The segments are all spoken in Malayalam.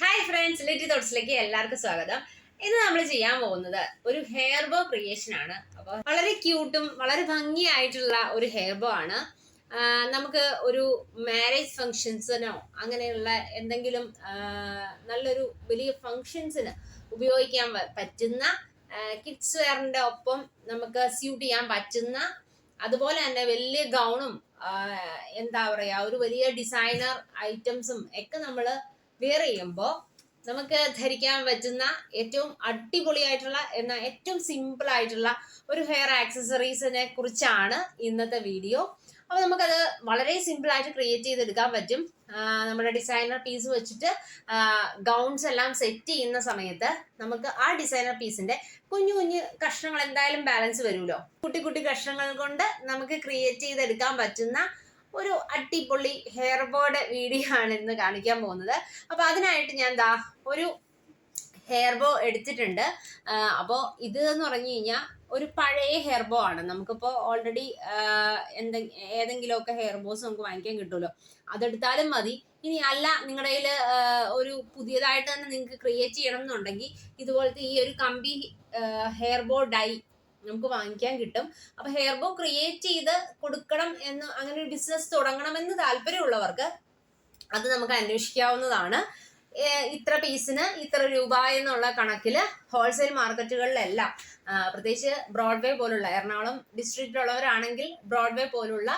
ഹായ് ഫ്രണ്ട്സ് ലിറ്റി തോട്ട്സിലേക്ക് എല്ലാവർക്കും സ്വാഗതം. ഇന്ന് നമ്മൾ ചെയ്യാൻ പോകുന്നത് ഒരു ഹെയർ ബോ ക്രിയേഷൻ ആണ്. അപ്പോൾ വളരെ ക്യൂട്ടും വളരെ ഭംഗിയായിട്ടുള്ള ഒരു ഹെയർ ബോ ആണ്. നമുക്ക് ഒരു മാരേജ് ഫങ്ഷൻസിനോ അങ്ങനെയുള്ള എന്തെങ്കിലും നല്ലൊരു വലിയ ഫങ്ഷൻസിന് ഉപയോഗിക്കാൻ പറ്റുന്ന കിഡ്സ് വെയറിന്റെ ഒപ്പം നമുക്ക് സ്യൂട്ട് ചെയ്യാൻ പറ്റുന്ന അതുപോലെ തന്നെ വലിയ ഗൗണും എന്താ പറയാ ഒരു വലിയ ഡിസൈനർ ഐറ്റംസും ഒക്കെ നമ്മൾ വെയർ ചെയ്യുമ്പോൾ നമുക്ക് ധരിക്കാൻ പറ്റുന്ന ഏറ്റവും അടിപൊളിയായിട്ടുള്ള എന്ന ഏറ്റവും സിമ്പിൾ ആയിട്ടുള്ള ഒരു ഹെയർ ആക്സസറീസിനെ കുറിച്ചാണ് ഇന്നത്തെ വീഡിയോ അപ്പോൾ നമുക്കത് വളരെ സിമ്പിൾ ആയിട്ട് ക്രിയേറ്റ് ചെയ്തെടുക്കാൻ പറ്റും. നമ്മുടെ ഡിസൈനർ പീസ് വെച്ചിട്ട് ഗൗൺസ് എല്ലാം സെറ്റ് ചെയ്യുന്ന സമയത്ത് നമുക്ക് ആ ഡിസൈനർ പീസിന്റെ കുഞ്ഞു കുഞ്ഞു കഷ്ണങ്ങൾ എന്തായാലും ബാലൻസ് വരുമല്ലോ. കുട്ടി കുട്ടി കഷ്ണങ്ങൾ കൊണ്ട് നമുക്ക് ക്രിയേറ്റ് ചെയ്തെടുക്കാൻ പറ്റുന്ന ഒരു അടിപൊളി ഹെയർ ബോർഡ് വീഡിയോ ആണ് ഇന്ന് കാണിക്കാൻ പോകുന്നത്. അപ്പൊ അതിനായിട്ട് ഞാൻ എന്താ ഒരു ഹെയർ ബോ എടുത്തിട്ടുണ്ട്. അപ്പോൾ ഇത് എന്ന് പറഞ്ഞു കഴിഞ്ഞാൽ ഒരു പഴയ ഹെയർ ബോ ആണ്. നമുക്കിപ്പോൾ ഓൾറെഡി എന്തെ ഏതെങ്കിലുമൊക്കെ ഹെയർ ബോസ് നമുക്ക് വാങ്ങിക്കാൻ കിട്ടുമല്ലോ. അതെടുത്താലും മതി. ഇനി അല്ല നിങ്ങളുടെ കയ്യിൽ ഒരു പുതിയതായിട്ട് തന്നെ നിങ്ങൾക്ക് ക്രിയേറ്റ് ചെയ്യണം എന്നുണ്ടെങ്കിൽ ഇതുപോലത്തെ ഈ ഒരു കമ്പി ഹെയർ ബോ ഡൈ നമുക്ക് വാങ്ങിക്കാൻ കിട്ടും. അപ്പൊ ഹെയർ ബോ ക്രിയേറ്റ് ചെയ്ത് കൊടുക്കണം എന്ന് അങ്ങനെ ഒരു ബിസിനസ് തുടങ്ങണമെന്ന് താല്പര്യമുള്ളവർക്ക് അത് നമുക്ക് അന്വേഷിക്കാവുന്നതാണ്. ഇത്ര പീസിന് ഇത്ര രൂപ എന്നുള്ള കണക്കിൽ ഹോൾസെയിൽ മാർക്കറ്റുകളിലെല്ലാം പ്രത്യേകിച്ച് ബ്രോഡ്വേ പോലുള്ള എറണാകുളം ഡിസ്ട്രിക്റ്റിലുള്ളവരാണെങ്കിൽ ബ്രോഡ്വേ പോലുള്ള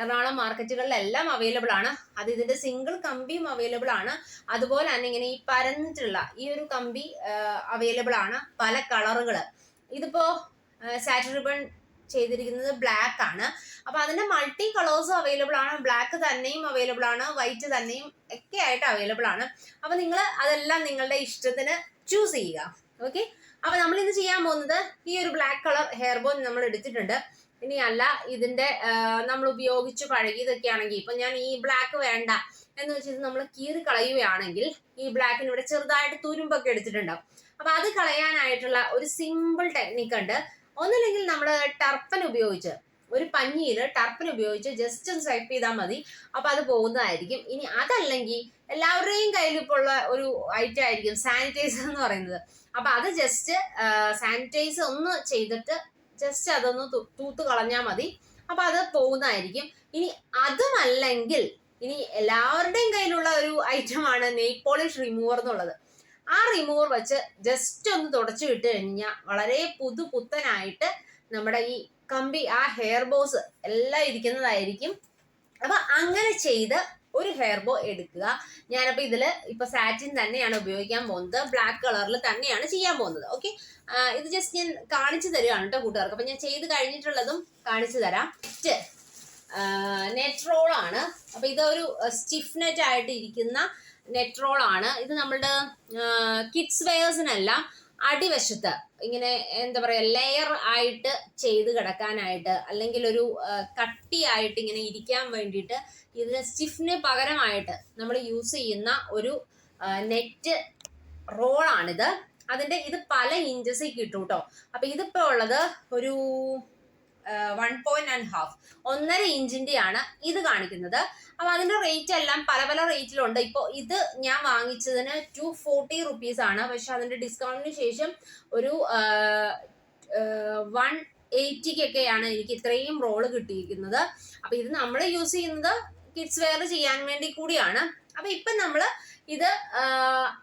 എറണാകുളം മാർക്കറ്റുകളിലെല്ലാം അവൈലബിൾ ആണ്. അത് ഇതിന്റെ സിംഗിൾ കമ്പിയും അവൈലബിൾ ആണ്. അതുപോലെ തന്നെ ഇങ്ങനെ ഈ പരന്നിട്ടുള്ള ഈ ഒരു കമ്പി അവൈലബിൾ ആണ് പല കളറുകൾ ഇതിപ്പോ സാറ്റൻ റിബൺ ചെയ്തിരിക്കുന്നത് ബ്ലാക്ക് ആണ്. അപ്പൊ അതിന്റെ മൾട്ടി കളേഴ്സും അവൈലബിൾ ആണ്. ബ്ലാക്ക് തന്നെയും അവൈലബിൾ ആണ്. വൈറ്റ് തന്നെയും ഒക്കെ ആയിട്ട് അവൈലബിൾ ആണ്. അപ്പൊ നിങ്ങൾ അതെല്ലാം നിങ്ങളുടെ ഇഷ്ടത്തിന് ചൂസ് ചെയ്യുക. ഓക്കെ അപ്പൊ നമ്മൾ ഇന്ന് ചെയ്യാൻ പോകുന്നത് ഈ ഒരു ബ്ലാക്ക് കളർ ഹെയർ ബോൺ നമ്മൾ എടുത്തിട്ടുണ്ട്. ഇനി അല്ല ഇതിന്റെ നമ്മൾ ഉപയോഗിച്ച് പഴകിയതൊക്കെ ആണെങ്കിൽ ഇപ്പൊ ഞാൻ ഈ ബ്ലാക്ക് വേണ്ട എന്ന് വെച്ചിട്ട് നമ്മൾ കീറി കളയുകയാണെങ്കിൽ ഈ ബ്ലാക്കിന് ഇവിടെ ചെറുതായിട്ട് തുരുമ്പൊക്കെ എടുത്തിട്ടുണ്ടാവും. അപ്പൊ അത് കളയാനായിട്ടുള്ള ഒരു സിമ്പിൾ ടെക്നിക്ക് ഉണ്ട്. ഒന്നില്ലെങ്കിൽ നമ്മൾ ടർപ്പൻ ഉപയോഗിച്ച് ഒരു പഞ്ഞിയിൽ ടർപ്പൻ ഉപയോഗിച്ച് ജസ്റ്റ് ഒന്ന് സ്വൈപ്പ് ചെയ്താൽ മതി. അപ്പൊ അത് പോകുന്നതായിരിക്കും. ഇനി അതല്ലെങ്കിൽ എല്ലാവരുടെയും കയ്യിൽ ഇപ്പോൾ ഉള്ള ഒരു ഐറ്റം ആയിരിക്കും സാനിറ്റൈസർ എന്ന് പറയുന്നത്. അപ്പൊ അത് ജസ്റ്റ് സാനിറ്റൈസ് ഒന്ന് ചെയ്തിട്ട് ജസ്റ്റ് അതൊന്ന് തൂത്ത് കളഞ്ഞാൽ മതി. അപ്പൊ അത് പോകുന്നതായിരിക്കും. ഇനി അതുമല്ലെങ്കിൽ ഇനി എല്ലാവരുടെയും കയ്യിലുള്ള ഒരു ഐറ്റമാണ് നെയ് പോളിഷ് റിമൂവർ എന്നുള്ളത്. ആ റിമൂവർ വെച്ച് ജസ്റ്റ് ഒന്ന് തുടച്ചു വിട്ട് കഴിഞ്ഞാൽ വളരെ പുതു പുത്തനായിട്ട് നമ്മുടെ ഈ കമ്പി ആ ഹെയർ ബോസ് എല്ലാം ഇരിക്കുന്നതായിരിക്കും. അപ്പൊ അങ്ങനെ ചെയ്ത് ഒരു ഹെയർ ബോ എടുക്കുക. ഞാനപ്പോ ഇതിൽ ഇപ്പൊ സാറ്റിൻ തന്നെയാണ് ഉപയോഗിക്കാൻ പോകുന്നത്. ബ്ലാക്ക് കളറിൽ തന്നെയാണ് ചെയ്യാൻ പോകുന്നത്. ഓക്കെ ഇത് ജസ്റ്റ് ഞാൻ കാണിച്ചു തരികയാണ് കേട്ടോ കൂട്ടുകാർക്ക്. അപ്പൊ ഞാൻ ചെയ്ത് കഴിഞ്ഞിട്ടുള്ളതും കാണിച്ചു തരാം. നെറ്റ് നെറ്റ് റോൾ ആണ്. അപ്പൊ ഇതൊരു സ്റ്റിഫ് നെറ്റ് ആയിട്ട് ഇരിക്കുന്ന റോൾ ആണ്. ഇത് നമ്മളുടെ കിഡ്സ് വെയേഴ്സിനെല്ലാം അടിവശത്ത് ഇങ്ങനെ എന്താ പറയുക ലെയർ ആയിട്ട് ചെയ്ത് കിടക്കാനായിട്ട് അല്ലെങ്കിൽ ഒരു കട്ടിയായിട്ട് ഇങ്ങനെ ഇരിക്കാൻ വേണ്ടിയിട്ട് ഇതിന് സ്റ്റിഫിന് പകരമായിട്ട് നമ്മൾ യൂസ് ചെയ്യുന്ന ഒരു നെറ്റ് റോളാണിത് അതിന്റെ ഇത് പല ഇഞ്ചസ് കിട്ടും കേട്ടോ അപ്പം ഇതിപ്പോൾ ഉള്ളത് ഒരു വൺ പോയിന്റ് ആൻഡ് ഹാഫ് ഒന്നര ഇഞ്ചിന്റെ ആണ് ഇത് കാണിക്കുന്നത്. അപ്പൊ അതിന്റെ റേറ്റ് എല്ലാം പല പല റേറ്റിലുണ്ട് ഇപ്പോൾ ഇത് ഞാൻ വാങ്ങിച്ചതിന് ടു ഫോർട്ടി റുപ്പീസ് ആണ്. പക്ഷെ അതിന്റെ ഡിസ്കൗണ്ടിന് ശേഷം ഒരു വൺ എയ്റ്റിക്കൊക്കെയാണ് എനിക്ക് ഇത്രയും റോൾ കിട്ടിയിരിക്കുന്നത്. അപ്പൊ ഇത് നമ്മൾ യൂസ് ചെയ്യുന്നത് കിഡ്സ് വെയർ ചെയ്യാൻ വേണ്ടി കൂടിയാണ്. അപ്പൊ ഇപ്പൊ നമ്മൾ ഇത്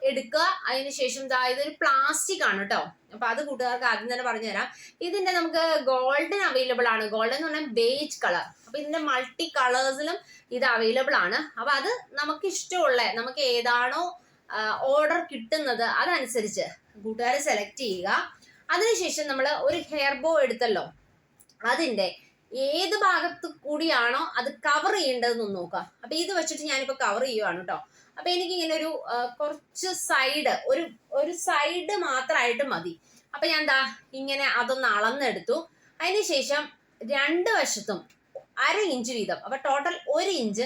എടുക്കുക. അതിനുശേഷം ദാ ഇതൊരു പ്ലാസ്റ്റിക് ആണ് കേട്ടോ അപ്പൊ അത് കൂട്ടുകാർക്ക് ആദ്യം തന്നെ പറഞ്ഞുതരാം ഇതിന്റെ നമുക്ക് ഗോൾഡൻ അവൈലബിൾ ആണ്. ഗോൾഡൻ എന്ന് പറഞ്ഞാൽ ബേജ് കളർ അപ്പൊ ഇതിന്റെ മൾട്ടി കളേഴ്സിലും ഇത് അവൈലബിൾ ആണ്. അപ്പൊ അത് നമുക്ക് ഇഷ്ടമുള്ള നമുക്ക് ഏതാണോ ഓർഡർ കിട്ടുന്നത് അതനുസരിച്ച് കൂട്ടുകാരെ സെലക്ട് ചെയ്യുക. അതിനുശേഷം നമ്മൾ ഒരു ഹെയർ ബോ എടുത്തല്ലോ. അതിന്റെ ഏത് ഭാഗത്ത് കൂടിയാണോ അത് കവർ ചെയ്യേണ്ടതെന്ന് നോക്കുക. അപ്പൊ ഇത് വെച്ചിട്ട് ഞാനിപ്പോ കവർ ചെയ്യുവാണ് കേട്ടോ അപ്പൊ എനിക്ക് ഇങ്ങനെ ഒരു കുറച്ച് സൈഡ് ഒരു ഒരു സൈഡ് മാത്രമായിട്ട് മതി. അപ്പൊ ഞാൻ എന്താ ഇങ്ങനെ അതൊന്ന് അളന്നെടുത്തു. അതിനുശേഷം രണ്ട് വശത്തും അര ഇഞ്ച് വീതം അപ്പൊ ടോട്ടൽ ഒരു ഇഞ്ച്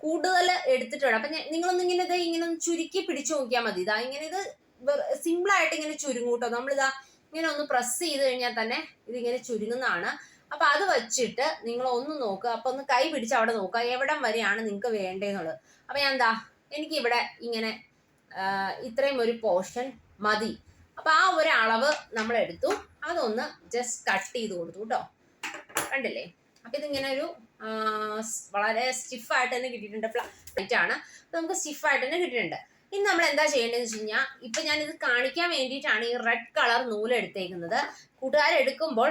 കൂടുതൽ എടുത്തിട്ടുണ്ട് അപ്പൊ നിങ്ങളൊന്ന് ഇങ്ങനെ ഇത് ഇങ്ങനെ ഒന്ന് ചുരുക്കി പിടിച്ചു നോക്കിയാൽ മതി. ഇതാ ഇങ്ങനെ ഇത് സിമ്പിൾ ആയിട്ട് ഇങ്ങനെ ചുരുങ്ങൂട്ടോ. നമ്മളിതാ ഇങ്ങനെ ഒന്ന് പ്രസ് ചെയ്ത് കഴിഞ്ഞാൽ തന്നെ ഇതിങ്ങനെ ചുരുങ്ങുന്നതാണ്. അപ്പൊ അത് വെച്ചിട്ട് നിങ്ങൾ ഒന്ന് നോക്കുക അപ്പൊ ഒന്ന് കൈ പിടിച്ച് അവിടെ നോക്കുക എവിടം വരെയാണ് നിങ്ങൾക്ക് വേണ്ടതെന്നുള്ളത് അപ്പൊ ഞാൻ എന്താ എനിക്ക് ഇവിടെ ഇങ്ങനെ ഇത്രയും ഒരു പോർഷൻ മതി. അപ്പൊ ആ ഒരു അളവ് നമ്മൾ എടുത്തു. അതൊന്ന് ജസ്റ്റ് കട്ട് ചെയ്ത് കൊടുത്തു കേട്ടോ. കണ്ടില്ലേ? അപ്പൊ ഇതിങ്ങനെ ഒരു വളരെ സ്റ്റിഫായിട്ട് തന്നെ കിട്ടിയിട്ടുണ്ട്. ഫ്ലൈറ്റ് ആണ്. നമുക്ക് സ്റ്റിഫായിട്ട് തന്നെ കിട്ടിയിട്ടുണ്ട്. ഇനി നമ്മൾ എന്താ ചെയ്യേണ്ടതെന്ന് വെച്ച് കഴിഞ്ഞാൽ ഇപ്പൊ ഞാൻ ഇത് കാണിക്കാൻ വേണ്ടിയിട്ടാണ് ഈ റെഡ് കളർ നൂൽ എടുത്തേക്കുന്നത്. കൂട്ടുകാരെടുക്കുമ്പോൾ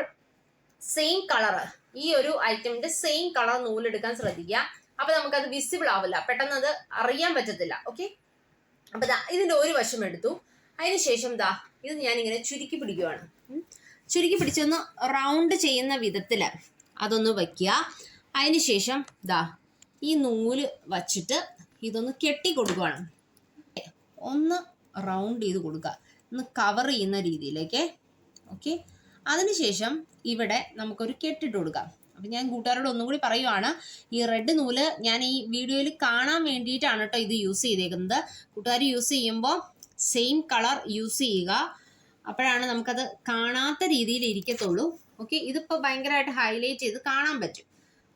സെയിം കളർ ഈ ഒരു ഐറ്റമിന്റെ സെയിം കളർ നൂലെടുക്കാൻ ശ്രദ്ധിക്കുക. അപ്പൊ നമുക്കത് വിസിബിൾ ആവില്ല. പെട്ടെന്ന് അത് അറിയാൻ പറ്റത്തില്ല. ഓക്കെ അപ്പൊ ഇതിന്റെ ഒരു വശം എടുത്തു. അതിനുശേഷം ദാ ഇത് ഞാൻ ഇങ്ങനെ ചുരുക്കി പിടിക്കുവാണ്. ചുരുക്കി പിടിച്ചൊന്ന് റൗണ്ട് ചെയ്യുന്ന വിധത്തിൽ അതൊന്ന് വയ്ക്കുക. അതിനുശേഷം ദാ ഈ നൂൽ വച്ചിട്ട് ഇതൊന്ന് കെട്ടി കൊടുക്കുവാണ്. ഒന്ന് റൗണ്ട് ചെയ്ത് കൊടുക്കുക. ഒന്ന് കവർ ചെയ്യുന്ന രീതിയിലേക്ക്. ഓക്കെ അതിനുശേഷം ഇവിടെ നമുക്കൊരു കെട്ടിട്ട് കൊടുക്കാം. അപ്പം ഞാൻ കൂട്ടുകാരോട് ഒന്നും കൂടി പറയുവാണ്. ഈ റെഡ് നൂൽ ഞാൻ ഈ വീഡിയോയിൽ കാണാൻ വേണ്ടിയിട്ടാണ് കേട്ടോ ഇത് യൂസ് ചെയ്തേക്കുന്നത്. കൂട്ടുകാർ യൂസ് ചെയ്യുമ്പോൾ സെയിം കളർ യൂസ് ചെയ്യുക. അപ്പോഴാണ് നമുക്കത് കാണാത്ത രീതിയിൽ ഇരിക്കത്തുള്ളൂ. ഓക്കെ ഇതിപ്പോൾ ഭയങ്കരമായിട്ട് ഹൈലൈറ്റ് ചെയ്ത് കാണാൻ പറ്റും.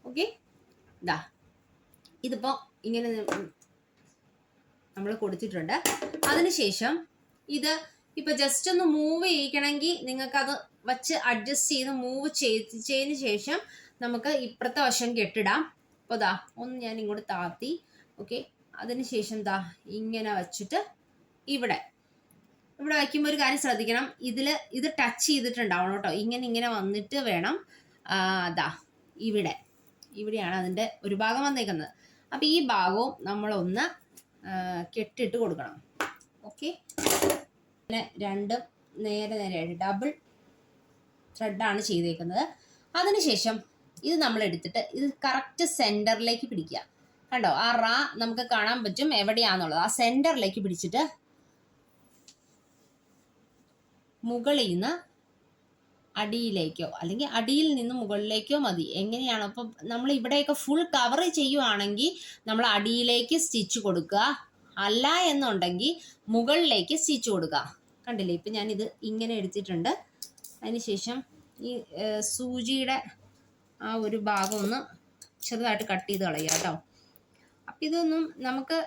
ഓക്കെ ഇതാ ഇതിപ്പോൾ ഇങ്ങനെ നമ്മൾ കൊടുത്തിട്ടുണ്ട്. അതിനുശേഷം ഇത് ഇപ്പൊ ജസ്റ്റ് ഒന്ന് മൂവ് ചെയ്യിക്കണമെങ്കിൽ അത് വച്ച് അഡ്ജസ്റ്റ് ചെയ്ത് മൂവ് ചെയ്തതിന് ശേഷം നമുക്ക് ഇപ്പുറത്തെ വശം കെട്ടിടാം. അപ്പോൾ ദാ ഒന്ന് ഞാൻ ഇങ്ങോട്ട് താത്തി. ഓക്കെ അതിനുശേഷം ദാ ഇങ്ങനെ വച്ചിട്ട് ഇവിടെ. ഇവിടെ വയ്ക്കുമ്പോൾ ഒരു കാര്യം ശ്രദ്ധിക്കണം. ഇതിൽ ഇത് ടച്ച് ചെയ്തിട്ടുണ്ടാവണം കേട്ടോ. ഇങ്ങനെ ഇങ്ങനെ വന്നിട്ട് വേണം അതാ ഇവിടെ. ഇവിടെയാണ് അതിന്റെ ഒരു ഭാഗം വന്നേക്കുന്നത്. അപ്പോൾ ഈ ഭാഗവും നമ്മളൊന്ന് കെട്ടിട്ട് കൊടുക്കണം. ഓക്കെ പിന്നെ രണ്ടും നേരെ നേരെ ഡബിൾ ത്രെഡാണ് ചെയ്തേക്കുന്നത്. അതിനുശേഷം ഇത് നമ്മൾ എടുത്തിട്ട് ഇത് കറക്റ്റ് സെന്ററിലേക്ക് പിടിക്കുക. കണ്ടോ? ആ റാ നമുക്ക് കാണാൻ പറ്റും എവിടെയാന്നുള്ളത്. ആ സെന്ററിലേക്ക് പിടിച്ചിട്ട് മുകളിൽ നിന്ന് അടിയിലേക്കോ അല്ലെങ്കിൽ അടിയിൽ നിന്ന് മുകളിലേക്കോ മതി. എങ്ങനെയാണ്? അപ്പം നമ്മൾ ഇവിടെയൊക്കെ ഫുൾ കവർ ചെയ്യുവാണെങ്കിൽ നമ്മൾ അടിയിലേക്ക് സ്റ്റിച്ച് കൊടുക്കുക. അല്ല എന്നുണ്ടെങ്കിൽ മുകളിലേക്ക് സ്റ്റിച്ച് കൊടുക്കുക. കണ്ടില്ലേ? ഇപ്പം ഞാനിത് ഇങ്ങനെ എടുത്തിട്ടുണ്ട്. അതിനുശേഷം ഈ സൂചിയുടെ ആ ഒരു ഭാഗം ഒന്ന് ചെറുതായിട്ട് കട്ട് ചെയ്ത് കളയുക കേട്ടോ. അപ്പം ഇതൊന്നും നമുക്ക്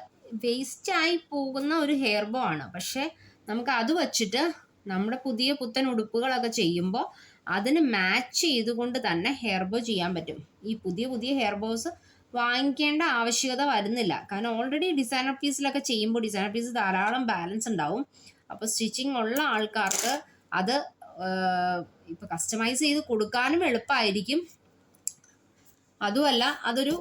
വേസ്റ്റായി പോകുന്ന ഒരു ഹെയർ ബോ ആണ്. പക്ഷേ നമുക്ക് അത് വച്ചിട്ട് നമ്മുടെ പുതിയ പുത്തൻ ഉടുപ്പുകളൊക്കെ ചെയ്യുമ്പോൾ അതിന് മാച്ച് ചെയ്തുകൊണ്ട് തന്നെ ഹെയർ ബോ ചെയ്യാൻ പറ്റും. ഈ പുതിയ പുതിയ ഹെയർ ബോസ് വാങ്ങിക്കേണ്ട ആവശ്യകത വരുന്നില്ല. കാരണം ഓൾറെഡി ഡിസൈനർ പീസിലൊക്കെ ചെയ്യുമ്പോൾ ഡിസൈനർ പീസ് ധാരാളം ബാലൻസ് ഉണ്ടാവും. അപ്പോൾ സ്റ്റിച്ചിങ് ഉള്ള ആൾക്കാർക്ക് അത് ഇപ്പൊ കസ്റ്റമൈസ് ചെയ്ത് കൊടുക്കാനും എളുപ്പമായിരിക്കും അതുമല്ല അതൊരു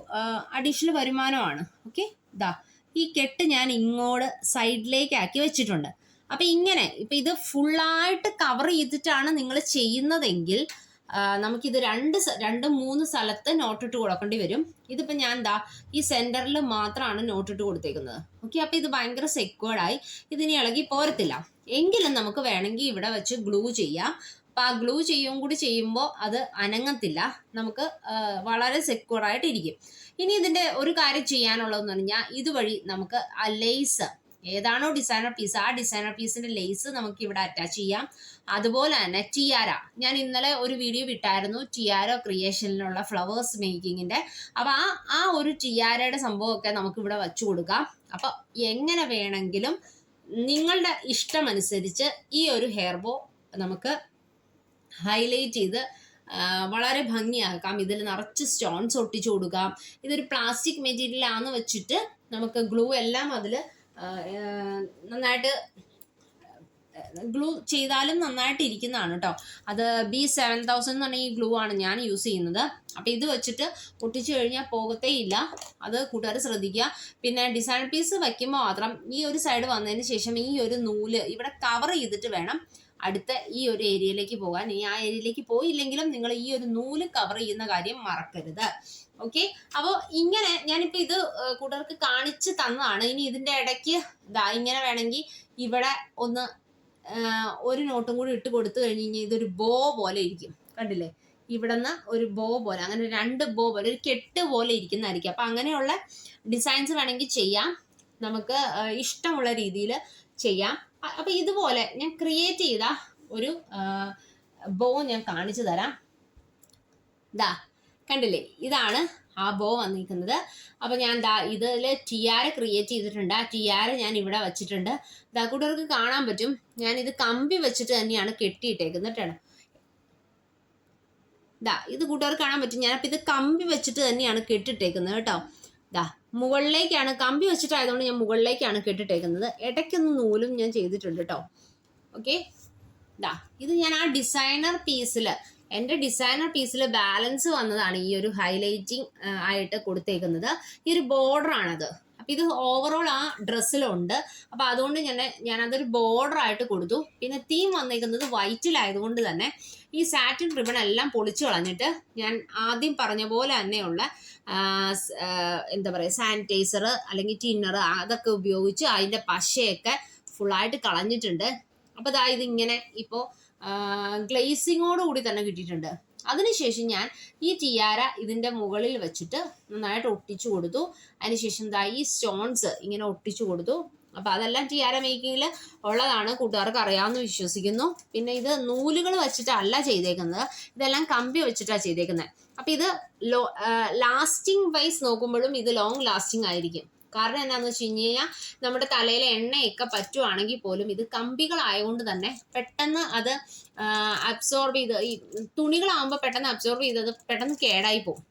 അഡീഷണൽ വരുമാനമാണ്. ഓക്കെ ഇതാ ഈ കെട്ട് ഞാൻ ഇങ്ങോട്ട് സൈഡിലേക്ക് ആക്കി വെച്ചിട്ടുണ്ട്. അപ്പൊ ഇങ്ങനെ ഇപ്പൊ ഇത് ഫുള്ളായിട്ട് കവർ ചെയ്തിട്ടാണ് നിങ്ങൾ ചെയ്യുന്നതെങ്കിൽ നമുക്കിത് രണ്ട് രണ്ട് മൂന്ന് സ്ഥലത്ത് നോട്ടിട്ട് കൊടുക്കേണ്ടി വരും. ഇതിപ്പോൾ ഞാൻ എന്താ ഈ സെന്ററിൽ മാത്രമാണ് നോട്ടിട്ട് കൊടുത്തേക്കുന്നത്. ഓക്കെ അപ്പോൾ ഇത് ഭയങ്കര സെക്യൂർഡായി ഇതിനി ഇളകി പോരത്തില്ല. എങ്കിലും നമുക്ക് വേണമെങ്കിൽ ഇവിടെ വെച്ച് ഗ്ലൂ ചെയ്യാം. അപ്പൊ ആ ഗ്ലൂ ചെയ്യും കൂടി ചെയ്യുമ്പോൾ അത് അനങ്ങത്തില്ല. നമുക്ക് വളരെ സെക്യൂർ ആയിട്ട് ഇരിക്കും. ഇനി ഇതിന്റെ ഒരു കാര്യം ചെയ്യാനുള്ളതെന്ന് പറഞ്ഞാൽ ഇതുവഴി നമുക്ക് ആ ലേസ് ഏതാണോ ഡിസൈനർ പീസ് ആ ഡിസൈനർ പീസിന്റെ ലേസ് നമുക്ക് ഇവിടെ അറ്റാച്ച് ചെയ്യാം. അതുപോലെ തന്നെ ടിയാര ഞാൻ ഇന്നലെ ഒരു വീഡിയോ വിട്ടായിരുന്നു ടിയാര ക്രിയേഷനിലുള്ള ഫ്ലവേഴ്സ് മേക്കിങ്ങിന്റെ അപ്പൊ ആ ആ ഒരു ടിയാരയുടെ സംഭവമൊക്കെ നമുക്ക് ഇവിടെ വെച്ചു കൊടുക്കാം. അപ്പൊ എങ്ങനെ വേണമെങ്കിലും നിങ്ങളുടെ ഇഷ്ടമനുസരിച്ച് ഈ ഒരു ഹെയർ ബോ നമുക്ക് ഹൈലൈറ്റ് ചെയ്ത് വളരെ ഭംഗിയാക്കാം. ഇതിൽ നിറച്ച് സ്റ്റോൺസ് ഒട്ടിച്ചു കൊടുക്കാം. ഇതൊരു പ്ലാസ്റ്റിക് മെറ്റീരിയലാന്ന് വെച്ചിട്ട് നമുക്ക് ഗ്ലൂ എല്ലാം അതിൽ നന്നായിട്ട് ഗ്ലൂ ചെയ്താലും നന്നായിട്ട് ഇരിക്കുന്നതാണ് കേട്ടോ അത് ബി സെവൻ തൗസൻഡ് എന്ന് പറഞ്ഞ ഈ ഗ്ലൂ ആണ് ഞാൻ യൂസ് ചെയ്യുന്നത്. അപ്പം ഇത് വെച്ചിട്ട് ഒട്ടിച്ചു കഴിഞ്ഞാൽ പോകത്തേ ഇല്ല അത് കൂട്ടുകാർ ശ്രദ്ധിക്കുക. പിന്നെ ഡിസൈൻ പീസ് വയ്ക്കുമ്പോൾ മാത്രം ഈ ഒരു സൈഡ് വന്നതിന് ശേഷം ഈ ഒരു നൂൽ ഇവിടെ കവർ ചെയ്തിട്ട് വേണം അടുത്ത ഈ ഒരു ഏരിയയിലേക്ക് പോകാൻ. ഇനി ആ ഏരിയയിലേക്ക് പോയില്ലെങ്കിലും നിങ്ങൾ ഈ ഒരു നൂൽ കവർ ചെയ്യുന്ന കാര്യം മറക്കരുത്. ഓക്കെ അപ്പോൾ ഇങ്ങനെ ഞാനിപ്പോൾ ഇത് കൂട്ടർക്ക് കാണിച്ച് തന്നതാണ്. ഇനി ഇതിന്റെ ഇടയ്ക്ക് ഇതാ ഇങ്ങനെ വേണമെങ്കിൽ ഇവിടെ ഒന്ന് ഒരു നോട്ടും കൂടി ഇട്ട് കൊടുത്തു കഴിഞ്ഞ് കഴിഞ്ഞാൽ ഇതൊരു ബോ പോലെ ഇരിക്കും. കണ്ടില്ലേ? ഇവിടുന്ന് ഒരു ബോ പോലെ അങ്ങനെ രണ്ട് ബോ പോലെ ഒരു കെട്ട് പോലെ ഇരിക്കുന്നതായിരിക്കും. അപ്പം അങ്ങനെയുള്ള ഡിസൈൻസ് വേണമെങ്കിൽ ചെയ്യാം. നമുക്ക് ഇഷ്ടമുള്ള രീതിയിൽ ചെയ്യാം. അപ്പൊ ഇതുപോലെ ഞാൻ ക്രിയേറ്റ് ചെയ്ത ഒരു ബോ ഞാൻ കാണിച്ചു തരാം. ദാ കണ്ടില്ലേ? ഇതാണ് ആ ബോ വന്നിരിക്കുന്നത്. അപ്പോൾ ഞാൻ ദാ ഇതിൽ ടിയാര ക്രിയേറ്റ് ചെയ്തിട്ടുണ്ട്. ആ ടിയാര ഞാൻ ഇവിടെ വെച്ചിട്ടുണ്ട്. ദാ കൂട്ടുകാർക്ക് കാണാൻ പറ്റും. ഞാൻ ഇത് കമ്പി വെച്ചിട്ട് തന്നെയാണ് കെട്ടിയിട്ടേക്കുന്നത് കേട്ടോ. ദാ ഇത് കൂട്ടുകാർക്ക് കാണാൻ പറ്റും. ഞാനപ്പോൾ ഇത് കമ്പി വെച്ചിട്ട് തന്നെയാണ് കെട്ടിട്ടേക്കുന്നത് കേട്ടോ. ദാ മുകളിലേക്കാണ് കമ്പി വെച്ചിട്ടായതുകൊണ്ട് ഞാൻ മുകളിലേക്കാണ് കെട്ടിട്ടേക്കുന്നത്. ഇടയ്ക്കൊന്ന് നൂലും ഞാൻ ചെയ്തിട്ടുണ്ട് കേട്ടോ ഓക്കെ? ഇതാ ഇത് ഞാൻ ആ ഡിസൈനർ പീസിൽ എന്റെ ഡിസൈനർ പീസിൽ ബാലൻസ് വന്നതാണ് ഈ ഒരു ഹൈലൈറ്റിംഗ് ആയിട്ട് കൊടുത്തേക്കുന്നത്. ഈ ഒരു ബോർഡർ ആണത്. അപ്പം ഇത് ഓവറോൾ ആ ഡ്രസ്സിലുണ്ട് അപ്പം അതുകൊണ്ട് ഞാൻ ഞാനതൊരു ബോർഡർ ആയിട്ട് കൊടുത്തു. പിന്നെ തീം വന്നേക്കുന്നത് വൈറ്റിലായതുകൊണ്ട് തന്നെ ഈ സാറ്റിൻ റിബൺ എല്ലാം പൊളിച്ചു കളഞ്ഞിട്ട് ഞാൻ ആദ്യം പറഞ്ഞ പോലെ തന്നെയുള്ള എന്താ പറയുക സാനിറ്റൈസർ അല്ലെങ്കിൽ ടിന്നർ അതൊക്കെ ഉപയോഗിച്ച് അതിന്റെ പശയൊക്കെ ഫുള്ളായിട്ട് കളഞ്ഞിട്ടുണ്ട്. അപ്പോൾ ഇതാ ഇങ്ങനെ ഇപ്പോൾ ഗ്ലേസിങ്ങോട് കൂടി തന്നെ കിട്ടിയിട്ടുണ്ട്. അതിനുശേഷം ഞാൻ ഈ ടിയാര ഇതിന്റെ മുകളിൽ വെച്ചിട്ട് നന്നായിട്ട് ഒട്ടിച്ചു കൊടുത്തു. അതിനുശേഷം ദാ ഈ സ്റ്റോൺസ് ഇങ്ങനെ ഒട്ടിച്ചു കൊടുത്തു. അപ്പോൾ അതെല്ലാം ടിയാര മേക്കിങ്ങിൽ ഉള്ളതാണ് കൂട്ടുകാർക്ക് അറിയാമെന്ന് വിശ്വസിക്കുന്നു. പിന്നെ ഇത് നൂലുകൾ വെച്ചിട്ടല്ല ചെയ്തേക്കുന്നത്. ഇതെല്ലാം കമ്പി വെച്ചിട്ടാണ് ചെയ്തേക്കുന്നത്. അപ്പം ഇത് ലോ ലാസ്റ്റിംഗ് വൈസ് നോക്കുമ്പോഴും ഇത് ലോങ് ലാസ്റ്റിംഗ് ആയിരിക്കും. കാരണം എന്താണെന്ന് വെച്ച് കഴിഞ്ഞ് കഴിഞ്ഞാൽ നമ്മുടെ തലയിലെ എണ്ണയൊക്കെ പറ്റുവാണെങ്കിൽ പോലും ഇത് കമ്പികളായതുകൊണ്ട് തന്നെ പെട്ടെന്ന് അത് അബ്സോർബ് ചെയ്ത് ഈ തുണികളാകുമ്പോൾ പെട്ടെന്ന് അബ്സോർബ് ചെയ്തത് പെട്ടെന്ന് കേടായി പോകും.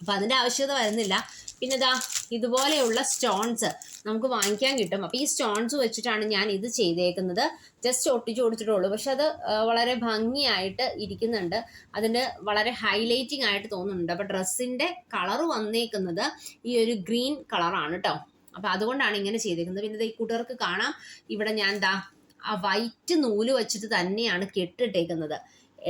അപ്പം അതിന്റെ ആവശ്യകത വരുന്നില്ല. പിന്നെ ഇതാ ഇതുപോലെയുള്ള സ്റ്റോൺസ് നമുക്ക് വാങ്ങിക്കാൻ കിട്ടും. അപ്പോൾ ഈ സ്റ്റോൺസ് വെച്ചിട്ടാണ് ഞാൻ ഇത് ചെയ്തേക്കുന്നത്. ജസ്റ്റ് ഒട്ടിച്ചു കൊടുത്തിട്ടുള്ളൂ. പക്ഷെ അത് വളരെ ഭംഗിയായിട്ട് ഇരിക്കുന്നുണ്ട്. അതിന് വളരെ ഹൈലൈറ്റിംഗ് ആയിട്ട് തോന്നുന്നുണ്ട്. അപ്പോൾ ഡ്രസ്സിന്റെ കളർ വന്നേക്കുന്നത് ഈ ഒരു ഗ്രീൻ കളറാണ് കേട്ടോ അപ്പോൾ അതുകൊണ്ടാണ് ഇങ്ങനെ ചെയ്തേക്കുന്നത്. പിന്നെ ഈ കൂട്ടുകാർക്ക് കാണാം. ഇവിടെ ഞാൻ എന്താ ആ വൈറ്റ് നൂൽ വെച്ചിട്ട് തന്നെയാണ് കെട്ടിട്ടേക്കുന്നത്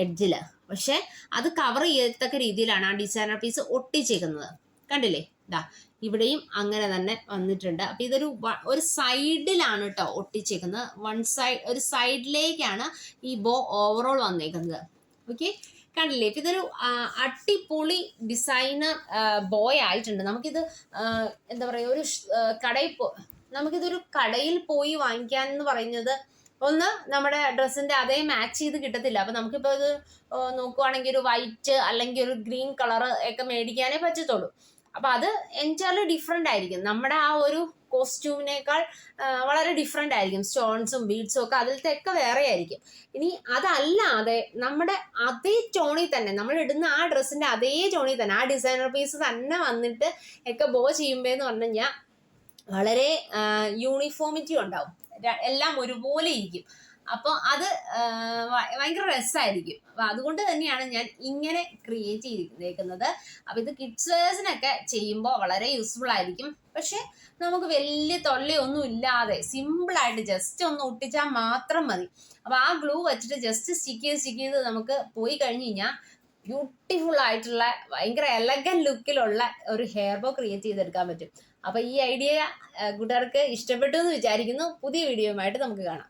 എഡ്ജിൽ പക്ഷെ അത് കവർ ചെയ്യത്തക്ക രീതിയിലാണ് ആ ഡിസൈനർ പീസ് ഒട്ടിച്ചേക്കുന്നത്. കണ്ടില്ലേ? ദാ ഇവിടെയും അങ്ങനെ തന്നെ വന്നിട്ടുണ്ട്. അപ്പൊ ഇതൊരു ഒരു സൈഡിലാണ് കേട്ടോ ഒട്ടിച്ചേക്കുന്നത്. വൺ സൈഡ് ഒരു സൈഡിലേക്കാണ് ഈ ബോ ഓവറോൾ വന്നേക്കുന്നത്. ഓക്കെ? കണ്ടില്ലേ? ഇപ്പൊ ഇതൊരു ആ, അടിപൊളി ഡിസൈനർ ബോയ് ആയിട്ടുണ്ട്. നമുക്കിത് എന്താ പറയുക ഒരു കടയിൽ പോ നമുക്കിതൊരു കടയിൽ പോയി വാങ്ങിക്കാൻ എന്ന് പറയുന്നത് ഒന്ന് നമ്മുടെ ഡ്രസ്സിന്റെ അതേ മാച്ച് ചെയ്ത് കിട്ടത്തില്ല. അപ്പൊ നമുക്കിപ്പോ ഇത് നോക്കുവാണെങ്കിൽ ഒരു വൈറ്റ് അല്ലെങ്കിൽ ഒരു ഗ്രീൻ കളർ ഒക്കെ മേടിക്കാനേ പറ്റത്തുള്ളൂ. അപ്പൊ അത് എന്റയർലി ഡിഫറെന്റ് ആയിരിക്കും. നമ്മുടെ ആ ഒരു കോസ്റ്റ്യൂമിനേക്കാൾ വളരെ ഡിഫറെന്റ് ആയിരിക്കും. സ്റ്റോൺസും ബീഡ്സും ഒക്കെ അതിലത്തെ ഒക്കെ വേറെ ആയിരിക്കും. ഇനി അതല്ലാതെ നമ്മുടെ അതേ ടോണിൽ തന്നെ നമ്മൾ ഇടുന്ന ആ ഡ്രസ്സിന്റെ അതേ ടോണിൽ തന്നെ ആ ഡിസൈനർ പീസ് തന്നെ വന്നിട്ട് ഒക്കെ ബോ ചെയ്യുമ്പോന്ന് പറഞ്ഞു കഴിഞ്ഞാൽ വളരെ യൂണിഫോമിറ്റി ഉണ്ടാവും. എല്ലാം ഒരുപോലെ ഇരിക്കും. അപ്പോൾ അത് ഭയങ്കര രസമായിരിക്കും അപ്പോൾ അതുകൊണ്ട് തന്നെയാണ് ഞാൻ ഇങ്ങനെ ക്രിയേറ്റ് ചെയ്തേക്കുന്നത് അപ്പോൾ ഇത് കിഡ്സ് ചെയ്യുമ്പോൾ വളരെ യൂസ്ഫുൾ ആയിരിക്കും. പക്ഷെ നമുക്ക് വലിയ തൊല്ലയൊന്നും ഇല്ലാതെ സിമ്പിളായിട്ട് ജസ്റ്റ് ഒന്ന് ഒട്ടിച്ചാൽ മാത്രം മതി. അപ്പോൾ ആ ഗ്ലൂ വെച്ചിട്ട് ജസ്റ്റ് സ്റ്റിക്ക് ചെയ്ത് സ്റ്റിക്ക് ചെയ്ത് നമുക്ക് പോയി കഴിഞ്ഞ് കഴിഞ്ഞാൽ ബ്യൂട്ടിഫുൾ ആയിട്ടുള്ള ഭയങ്കര എലഗൻ ലുക്കിലുള്ള ഒരു ഹെയർ ബോ ക്രിയേറ്റ് ചെയ്തെടുക്കാൻ പറ്റും. അപ്പോൾ ഈ ഐഡിയ കൂട്ടുകാർക്ക് ഇഷ്ടപ്പെട്ടു എന്ന് വിചാരിക്കുന്നു. പുതിയ വീഡിയോയുമായിട്ട് നമുക്ക് കാണാം.